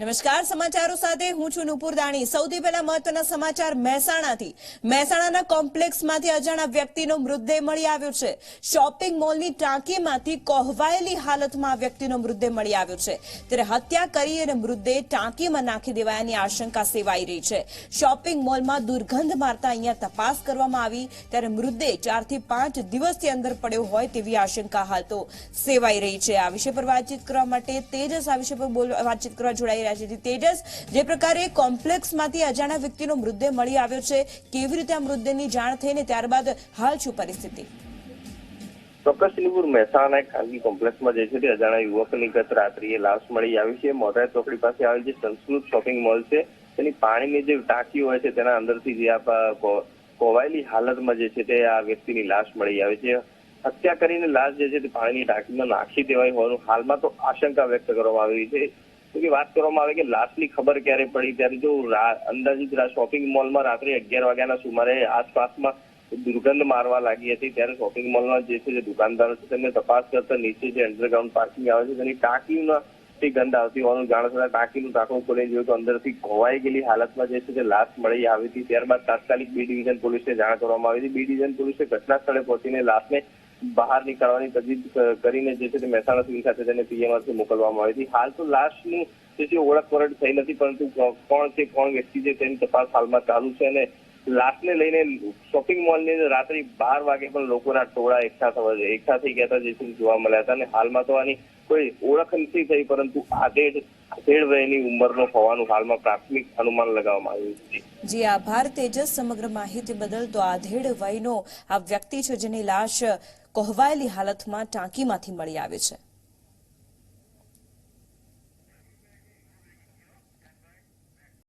નમસ્કાર, સમાચારો સાથે હું છું નુપુર દાણી. સૌથી પહેલા મહત્વના સમાચાર મહેસાણાથી. મહેસાણાના કોમ્પ્લેક્સમાંથી અજાણા વ્યક્તિનો મૃતદેહ મળી આવ્યો છે. શોપિંગ મોલની ટાંકીમાંથી કોહવાયેલી હાલતમાં આ વ્યક્તિનો મૃતદેહ મળી આવ્યો છે. ત્યારે હત્યા કરી અને મૃતદેહ ટાંકીમાં નાખી દેવાયાની આશંકા સેવાઈ રહી છે. શોપિંગ મોલમાં દુર્ગંધ મારતા અહીંયા તપાસ કરવામાં આવી. ત્યારે મૃતદેહ ચારથી પાંચ દિવસથી અંદર પડ્યો હોય તેવી આશંકા હાલ તો સેવાઈ રહી છે. આ વિષય પર વાતચીત કરવા માટે તેજસ આ વિષય પર વાતચીત કરવા જોડાઈ રહ્યા છે. તેજસ, જે પ્રકારે કોમ્પ્લેક્સમાંથી અજાણા વ્યક્તિનો મૃતદેહ મળી આવ્યો છે, કેવી રીતે આ મૃતદેહની જાણ થઈને ત્યારબાદ હાલ શું પરિસ્થિતિ? ચોક્કસ મહેસાણા ખાનગી કોમ્પ્લેક્સમાં જે છે તે અજાણા યુવકની ગત રાત્રિએ લાશ મળી આવી છે. મોઢા ચોકડી પાસે આવેલ જે સંસ્કૃત શોપિંગ મોલ છે, તેની પાણીની જે ટાંકી હોય છે તેના અંદરથી જે આ કોવાયેલી હાલતમાં જે છે તે આ વ્યક્તિની લાશ મળી આવી છે. હત્યા કરીને લાશ જે છે તે પાણીની ટાંકીમાં નાખી દેવાઈ હોવાનું હાલમાં તો આશંકા વ્યક્ત કરવામાં આવી છે. કે વાત કરવામાં આવે કે લાશની ખબર ક્યારે પડી? ત્યારે જો અંદાજિત શોપિંગ મોલમાં રાત્રે અગિયાર વાગ્યાના સુમારે આસપાસમાં દુર્ગંધ મારવા લાગી હતી, ત્યારે શોપિંગ મોલમાં જે છે, જે દુકાનદારો છે, તેમને તપાસ કરતા નીચે જે અંડરગ્રાઉન્ડ પાર્કિંગ આવે છે, તેની ટાંકીના તે ગંધ આવતી હોવાનું જાણ થતા ટાંકીનું ટાંકણું ખોલી જોયું તો અંદરથી ખોવાઈ ગયેલી હાલતમાં જે છે, તે લાશ મળી આવી હતી. ત્યારબાદ તાત્કાલિક બી ડિવિઝન પોલીસને જાણ કરવામાં આવી હતી. બી ડિવિઝન પોલીસે ઘટના સ્થળે પહોંચીને લાશને બહાર નીકળવાની તજવીજ કરીને જે છે તે મહેસાણા સિવિલ ખાતે તેને પીએમઆરથી મોકલવામાં આવી હતી. હાલ તો લાશની જે છે ઓળખ થઈ નથી, પરંતુ કોણ છે, કોણ વ્યક્તિ છે તેની તપાસ હાલમાં ચાલુ છે અને લાશને લઈને શોપિંગ મોલની અંદર બાર વાગે પણ લોકોના ટોળા એકઠા થવા, એકઠા થઈ ગયા હતા, જે છે જોવા મળ્યા હતા અને હાલમાં તો આની કોઈ ઓળખ નથી થઈ, પરંતુ આધેડ આધેડ વયની ઉંમરનો હોવાનું હાલમાં પ્રાથમિક અનુમાન લગાવવામાં આવ્યું છે. જી, આભાર તેજસ. સમગ્ર માહિતી બદલ તો આધેડ વયનો આ વ્યક્તિ છે જેની લાશ કોહવાયેલી હાલતમાં ટાંકીમાંથી મળી આવે છે.